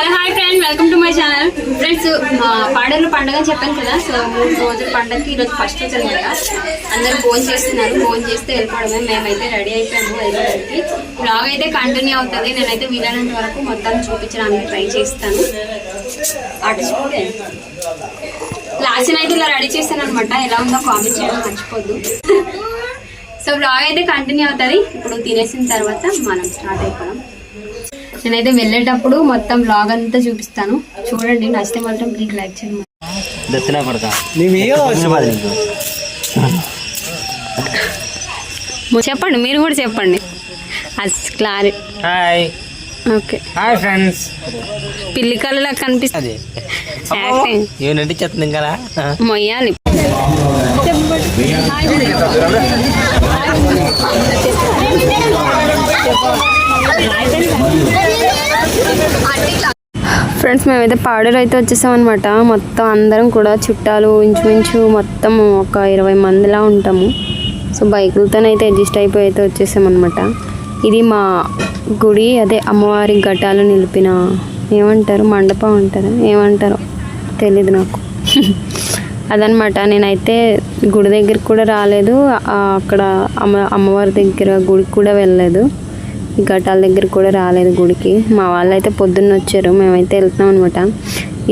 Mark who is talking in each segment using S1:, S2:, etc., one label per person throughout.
S1: Hello hi friends welcome to my channel friends Paderu పండుగ చెప్పాను కదా సో మూడు రోజుల పండగకి ఈరోజు ఫస్ట్ రోజు అనమాట. అందరూ ఫోన్ చేస్తున్నారు. ఫోన్ చేస్తే వెళ్ళిపోవడమే. మేమైతే రెడీ అయిపోయాము వెళ్ళడానికి బ్లాగ్ అయితే కంటిన్యూ అవుతుంది. నేనైతే వీలైనంత వరకు మొత్తం చూపించడానికి ట్రై చేస్తాను. లాస్ట్ అయితే ఇలా రెడీ చేస్తాను అనమాట. ఎలా ఉందో కామెంట్ చేయడం మర్చిపోద్దు. సో బ్లాగ్ అయితే కంటిన్యూ అవుతుంది. ఇప్పుడు తినేసిన తర్వాత మనం స్టార్ట్ అయిపోదాం. నేనైతే వెళ్ళేటప్పుడు మొత్తం బ్లాగ్ అంతా చూపిస్తాను. చూడండి నచ్చితే మాత్రం ప్లీజ్ లైక్ చేయండి.
S2: దత్తిన
S1: చెప్పండి మీరు కూడా చెప్పండి. అది క్లారి
S2: హాయ్
S1: ఓకే.
S2: హాయ్ ఫ్రెండ్స్
S1: పిల్లి కళ్ళలా కనిపిస్తుంది యాక్టింగ్
S2: చెప్తుంది కదా
S1: మొయ్యాలి. ఫ్రెండ్స్ మేమైతే పాడేరు అయితే వచ్చేసాం అనమాట మొత్తం అందరం కూడా చుట్టాలు ఇంచుమించు మొత్తం ఒక ఇరవై మందిలా ఉంటాము. సో బైకులతోనైతే అడ్జస్ట్ అయిపోయి అయితే వచ్చేసామన్నమాట ఇది మా గుడి అదే అమ్మవారి ఘటాలు నిలిపిన ఏమంటారు? మండపం అంటారు? ఏమంటారు తెలీదు నాకు. అదనమాట నేనైతే గుడి దగ్గరికి కూడా రాలేదు. అక్కడ అమ్మ అమ్మవారి దగ్గర గుడికి కూడా వెళ్ళలేదు. ఘటాల దగ్గర కూడా రాలేదు గుడికి. మా వాళ్ళు అయితే పొద్దున్న వచ్చారు మేమైతే వెళ్తున్నాం అనమాట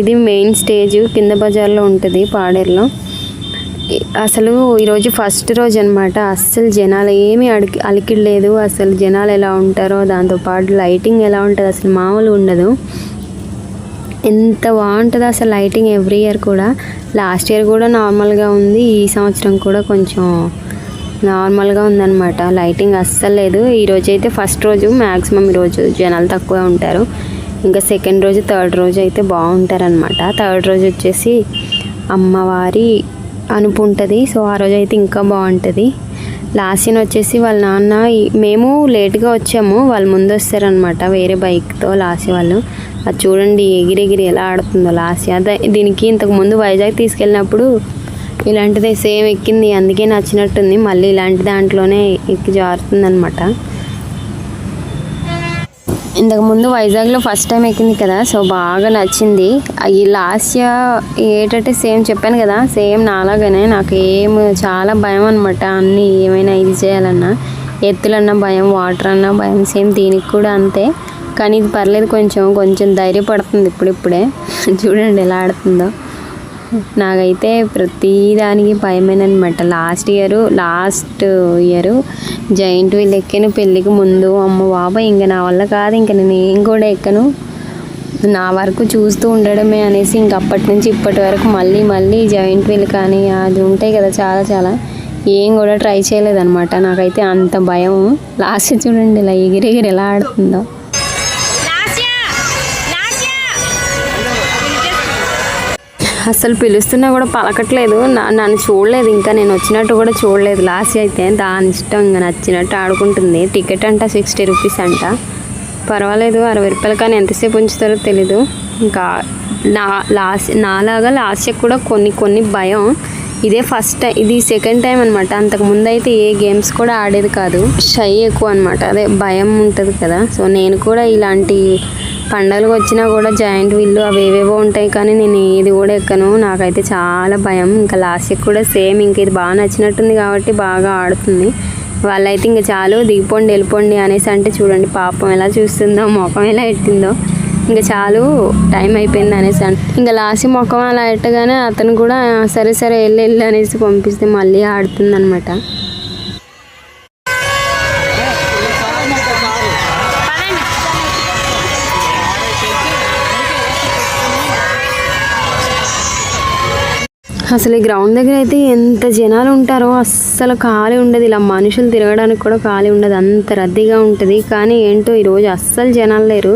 S1: ఇది మెయిన్ స్టేజ్ కింద బజార్లో ఉంటుంది పాడేరులో. అసలు ఈరోజు ఫస్ట్ రోజు అనమాట అస్సలు జనాలు ఏమీ అడికి అలికిడి లేదు అసలు జనాలు ఎలా ఉంటారో దాంతోపాటు లైటింగ్ ఎలా ఉంటుంది అసలు మామూలు ఉండదు. ఎంత బాగుంటుందో అసలు లైటింగ్ ఎవ్రీ ఇయర్ కూడా. లాస్ట్ ఇయర్ కూడా నార్మల్గా ఉంది. ఈ సంవత్సరం కూడా కొంచెం నార్మల్గా ఉందన్నమాట. లైటింగ్ అస్సలు లేదు. ఈ రోజు అయితే ఫస్ట్ రోజు మ్యాక్సిమం ఈరోజు జనాలు తక్కువే ఉంటారు. ఇంకా సెకండ్ రోజు థర్డ్ రోజు అయితే బాగుంటారనమాట థర్డ్ రోజు వచ్చేసి అమ్మవారి అనుపు ఉంటుంది సో ఆ రోజు అయితే ఇంకా బాగుంటుంది. లాస్ట్ సీన్ వచ్చేసి వాళ్ళ నాన్న మేము లేట్గా వచ్చాము. వాళ్ళు ముందు వస్తారనమాట వేరే బైక్తో లాసి వాళ్ళు. అది చూడండి ఎగిరి ఎగిరి ఎలా ఆడుతుందో లాస్ట్ అదే దీనికి ఇంతకుముందు వైజాగ్ తీసుకెళ్ళినప్పుడు ఇలాంటిదే సేమ్ ఎక్కింది అందుకే నచ్చినట్టుంది. మళ్ళీ ఇలాంటి దాంట్లోనే ఎక్కి జారుతుందనమాట ఇంతకుముందు వైజాగ్లో ఫస్ట్ టైం ఎక్కింది కదా సో బాగా నచ్చింది. ఈ లాస్ట్ ఏంటంటే సేమ్ చెప్పాను కదా సేమ్ నాలాగానే నాకు ఏం చాలా భయం అనమాట అన్నీ ఏమైనా ఇది చేయాలన్నా ఎత్తులన్నా భయం వాటర్ అన్నా భయం సేమ్ దీనికి కూడా అంతే. కానీ ఇది పర్లేదు కొంచెం కొంచెం ధైర్యపడుతుంది ఇప్పుడిప్పుడే. చూడండి ఎలా ఆడుతుందో. నాకైతే ప్రతి దానికి భయమేనమాట last year last year giant wheel ఎక్కాను పెళ్ళికి ముందు అమ్మ బాబాయ్ ఇంకా నా వల్ల కాదు ఇంకా నేను ఏం కూడా ఎక్కను. నా వరకు చూస్తూ ఉండడమే అనేసి ఇంక అప్పటి నుంచి ఇప్పటి వరకు మళ్ళీ మళ్ళీ జాయింట్ వీల్ కానీ అది ఉంటాయి కదా చాలా చాలా ఏం కూడా ట్రై చేయలేదన్నమాట. నాకైతే అంత భయం. లాస్ట్ చూడండి ఇలా ఎగిరి ఎగిరి ఎలా ఆడుతుందో. అసలు పిలుస్తున్నా కూడా పలకట్లేదు. నా- నన్ను చూడలేదు. ఇంకా నేను వచ్చినట్టు కూడా చూడలేదు. లాస్ట్ అయితే దాని ఇష్టం ఇంకా నచ్చినట్టు ఆడుకుంటుంది. టికెట్ అంట సిక్స్టీ రూపీస్ అంట. పర్వాలేదు అరవై రూపాయలు కానీ ఎంతసేపు ఉంచుతారో తెలీదు. ఇంకా నా లాస్ట్ నాలాగా లాస్ట్ కూడా కొన్ని కొన్ని భయం. ఇదే ఫస్ట్ టైం ఇది సెకండ్ టైం అనమాట అంతకు ముందు అయితే ఏ గేమ్స్ కూడా ఆడేది కాదు. షై ఎక్కువ అనమాట అదే భయం ఉంటుంది కదా. సో నేను కూడా ఇలాంటి పండగలకు వచ్చినా కూడా జాయింట్ వీళ్ళు అవి ఏవేవో ఉంటాయి కానీ నేను ఏది కూడా ఎక్కను. నాకైతే చాలా భయం. ఇంకా లాస్ట్కి కూడా సేమ్ ఇంక ఇది బాగా నచ్చినట్టుంది కాబట్టి బాగా ఆడుతుంది. వాళ్ళైతే ఇంకా చాలు దిగిపోండి వెళ్ళిపోండి అనేసి అంటే చూడండి పాపం ఎలా చూస్తుందో ముఖం ఎలా ఎట్టిందో. ఇంకా చాలు టైం అయిపోయింది అనేసి అంటే ఇంకా లాస్ట్ ముఖం అలా ఎట్టగానే అతను కూడా సరే సరే వెళ్ళి వెళ్ళి అనేసి పంపిస్తే మళ్ళీ ఆడుతుంది అనమాట అసలు ఈ గ్రౌండ్ దగ్గర అయితే ఎంత జనాలు ఉంటారో అస్సలు ఖాళీ ఉండదు. ఇలా మనుషులు తిరగడానికి కూడా ఖాళీ ఉండదు. అంత రద్దీగా ఉంటుంది. కానీ ఏంటో ఈరోజు అస్సలు జనాలు లేరు.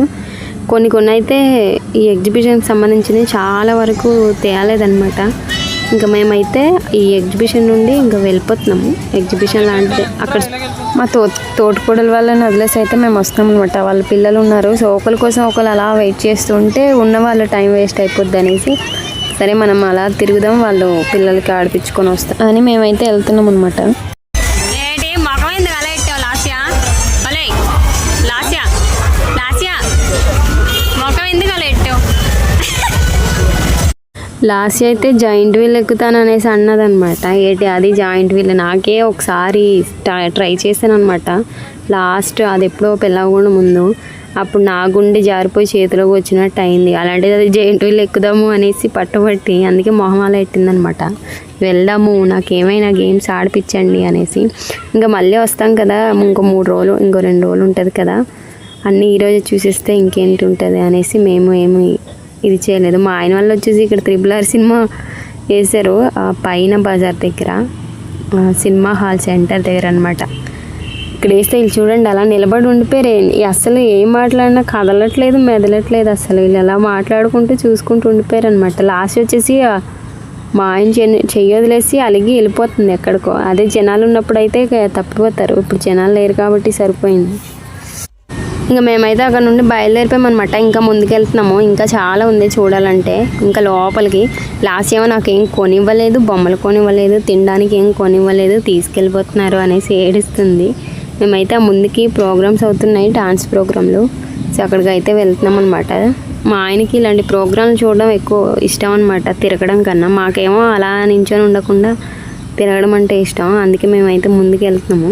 S1: కొన్ని కొన్ని అయితే ఈ ఎగ్జిబిషన్కి సంబంధించినవి చాలా వరకు తేయలేదన్నమాట ఇంకా మేమైతే ఈ ఎగ్జిబిషన్ నుండి ఇంకా వెళ్ళిపోతున్నాము. ఎగ్జిబిషన్ లాంటిది. అక్కడ మా తో తోటికోడల వాళ్ళని వదిలేసి అయితే మేము వస్తాం అనమాట వాళ్ళ పిల్లలు ఉన్నారు. సో ఒకరి కోసం ఒకరు అలా వెయిట్ చేస్తుంటే ఉన్న వాళ్ళ టైం వేస్ట్ అయిపోద్ది అనేసి సరే మనం అలా తిరుగుదాం వాళ్ళు పిల్లలకి ఆడిపించుకొని వస్తాం అని మేమైతే వెళ్తున్నాం అనమాట లాస్ట్ అయితే జాయింట్ వీల్ ఎక్కుతాను అనేసి అన్నదనమాట ఏంటి అది జాయింట్ వీల్ నాకే ఒకసారి ట్రై చేశాను అనమాట లాస్ట్ అది ఎప్పుడో పెళ్ళకుండా ముందు. అప్పుడు నా గుండె జారిపోయి చేతిలోకి వచ్చినట్టు అయింది. అలాంటిది అది జాయింట్ వీల్ ఎక్కుదాము అనేసి పట్టుబట్టి అందుకే మొహమాల ఎట్టిందనమాట వెళ్దాము నాకేమైనా గేమ్స్ ఆడిపించండి అనేసి. ఇంకా మళ్ళీ వస్తాం కదా ఇంకో మూడు రోజులు ఇంకో రెండు రోజులు ఉంటుంది కదా. అన్నీ ఈరోజు చూసిస్తే ఇంకేంటి ఉంటుంది అనేసి మేము ఏమి ఇది చేయలేదు. మా ఆయన వాళ్ళు వచ్చేసి ఇక్కడ త్రిబుల్ ఆర్ సినిమా వేశారు పైన బజార్ దగ్గర సినిమా హాల్ సెంటర్ దగ్గర అనమాట ఇక్కడేస్తే వీళ్ళు చూడండి అలా నిలబడి ఉండిపోయారు. అసలు ఏం మాట్లాడినా కదలట్లేదు మెదలట్లేదు అసలు వీళ్ళు అలా మాట్లాడుకుంటూ చూసుకుంటూ ఉండిపోయారు అనమాట లాస్ట్ వచ్చేసి మా ఆయన చెయ్యి వదిలేసి అలిగి వెళ్ళిపోతుంది ఎక్కడికో. అదే జనాలు ఉన్నప్పుడు అయితే తప్పిపోతారు. ఇప్పుడు జనాలు లేరు కాబట్టి సరిపోయింది. ఇంకా మేమైతే అక్కడ నుండి బయలుదేరిపోయామన్నమాట. ఇంకా ముందుకెళ్తున్నాము. ఇంకా చాలా ఉంది చూడాలంటే. ఇంకా లోపలికి. లాస్ట్ ఏమో నాకు ఏం కొనివ్వలేదు బొమ్మలు కొనివ్వలేదు తినడానికి ఏం కొనివ్వలేదు తీసుకెళ్ళిపోతున్నారు అనేసి ఏడుస్తుంది. మేమైతే ఆ ముందుకి ప్రోగ్రామ్స్ అవుతున్నాయి డాన్స్ ప్రోగ్రాంలు సో అక్కడికి అయితే వెళ్తున్నాం అనమాట మా ఆయనకి ఇలాంటి ప్రోగ్రాంలు చూడడం ఎక్కువ ఇష్టం అనమాట తిరగడం కన్నా. మాకేమో అలా నించొని ఉండకుండా తిరగడం అంటే ఇష్టం. అందుకే మేమైతే ముందుకు వెళ్తున్నాము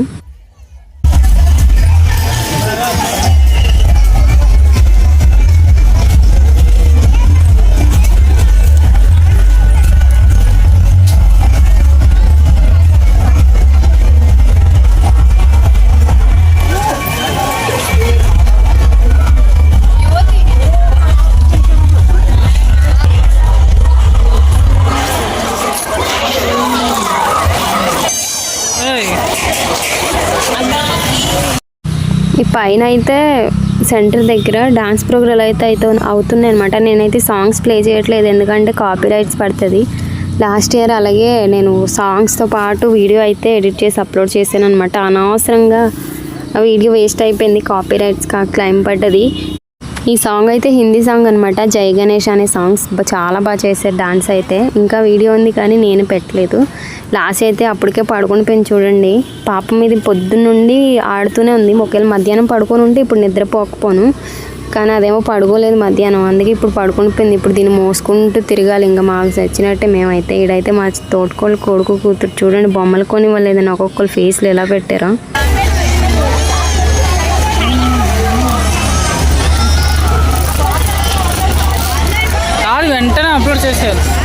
S1: ఈ పైన అయితే సెంటర్ దగ్గర డాన్స్ ప్రోగ్రాలు అయితే అయితే అవుతున్నాయి అనమాట నేనైతే సాంగ్స్ ప్లే చేయట్లేదు. ఎందుకంటే కాపీ రైట్స్ పడుతుంది. లాస్ట్ ఇయర్ అలాగే నేను సాంగ్స్తో పాటు వీడియో అయితే ఎడిట్ చేసి అప్లోడ్ చేశాను అనమాట అనవసరంగా వీడియో వేస్ట్ అయిపోయింది. కాపీ రైట్స్ కా క్లైమ్ పడ్డది. ఈ సాంగ్ అయితే హిందీ సాంగ్ అనమాట జై గణేష్ అనే సాంగ్స్ చాలా బాగా చేశారు డాన్స్ అయితే. ఇంకా వీడియో ఉంది కానీ నేను పెట్టలేదు. లాస్ట్ అయితే అప్పటికే పడుకుని పెంచి చూడండి. పాపం ఇది పొద్దున్న నుండి ఆడుతూనే ఉంది. ఒకవేళ మధ్యాహ్నం పడుకొని ఉంటే ఇప్పుడు నిద్రపోకపోను. కానీ అదేమో పడుకోలేదు మధ్యాహ్నం. అందుకే ఇప్పుడు పడుకొని పోయింది. ఇప్పుడు దీన్ని మోసుకుంటూ తిరగాలి. ఇంకా మాకు చచ్చినట్టే మేమైతే. ఈడైతే మా తోటకోళ్ళు కొడుకు కూతురు చూడండి. బొమ్మలు కొని ఇవ్వలేదని ఒక్కొక్కరు ఫేస్లు ఎలా పెట్టారో.
S3: వెంటనే అప్లోడ్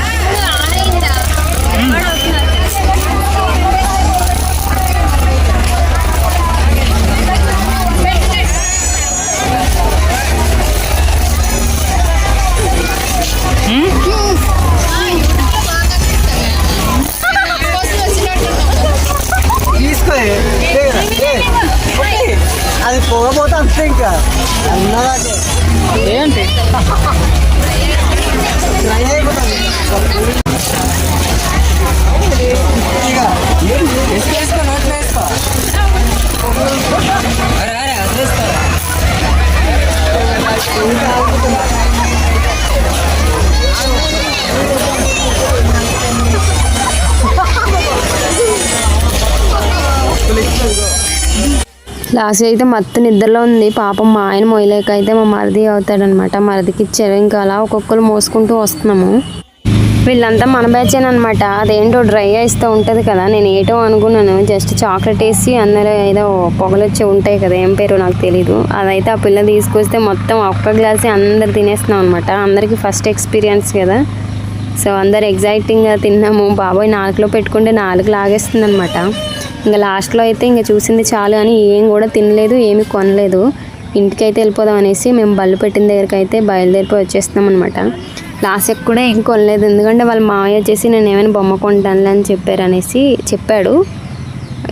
S1: లాస్ట్ అయితే మత్తు నిద్రలో ఉంది. పాపం మా ఆయన మొయ్యలేక అయితే మా మరిది అవుతాడనమాట. మరిదికి ఇచ్చారు. ఇంకా అలా ఒక్కొక్కరు మోసుకుంటూ వస్తున్నాము. వీళ్ళంతా మన బ్యాచేనమాట అదేంటో డ్రై ఐస్తో ఉంటుంది కదా. నేను ఏటో అనుకున్నాను. జస్ట్ చాక్లెట్ వేసి అందరూ ఏదో పొగలొచ్చి ఉంటాయి కదా. ఏం పేరు నాకు తెలీదు. అదైతే ఆ పిల్ల తీసుకొస్తే మొత్తం ఒక్క గ్లాసే అందరు తినేస్తున్నాం అనమాట అందరికీ ఫస్ట్ ఎక్స్పీరియన్స్ కదా. సో అందరు ఎగ్జైటింగ్గా తిన్నాము. బాబాయ్ నాలుగులో పెట్టుకుంటే నాలుగు లాగేస్తుంది అనమాట ఇంకా లాస్ట్లో అయితే ఇంకా చూసింది చాలు అని ఏం కూడా తినలేదు ఏమీ కొనలేదు. ఇంటికైతే వెళ్ళిపోదాం అనేసి మేము బళ్ళు పెట్టిన దగ్గరికి అయితే బయలుదేరిపోయి వచ్చేస్తున్నాం అనమాట లాస్ట్కి కూడా ఏం కొనలేదు. ఎందుకంటే వాళ్ళ మావయ్య వచ్చేసి నేను ఏమైనా బొమ్మ కొంటానులే అని చెప్పారు అనేసి చెప్పాడు.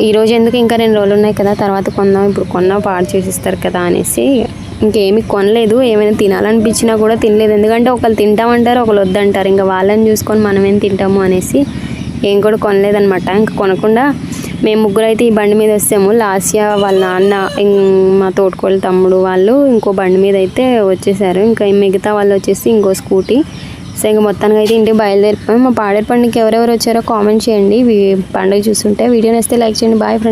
S1: ఈరోజు ఎందుకు ఇంకా రెండు రోజులు ఉన్నాయి కదా తర్వాత కొందాం ఇప్పుడు కొన్నా పాడు చేసిస్తారు కదా అనేసి ఇంకేమి కొనలేదు. ఏమైనా తినాలనిపించినా కూడా తినలేదు. ఎందుకంటే ఒకళ్ళు తింటామంటారు ఒకళ్ళు వద్దంటారు. ఇంకా వాళ్ళని చూసుకొని మనం ఏం తింటాము అనేసి ఏం కూడా కొనలేదనమాట ఇంకా కొనకుండా మేము ముగ్గురు అయితే ఈ బండి మీద వస్తాము. లాస్యా వాళ్ళ నాన్న మా తోటకోళ్ళ తమ్ముడు వాళ్ళు ఇంకో బండి మీద అయితే వచ్చేసారు. ఇంకా మిగతా వాళ్ళు వచ్చేసి ఇంకో స్కూటీ. సో ఇంకా మొత్తానికి అయితే ఇంటికి బయలుదేరిపోయాం. మా పాడేరు పండుగకి ఎవరెవరు వచ్చారో కామెంట్ చేయండి. పండుగ చూస్తుంటే వీడియో నచ్చితే లైక్ చేయండి. Bye friends.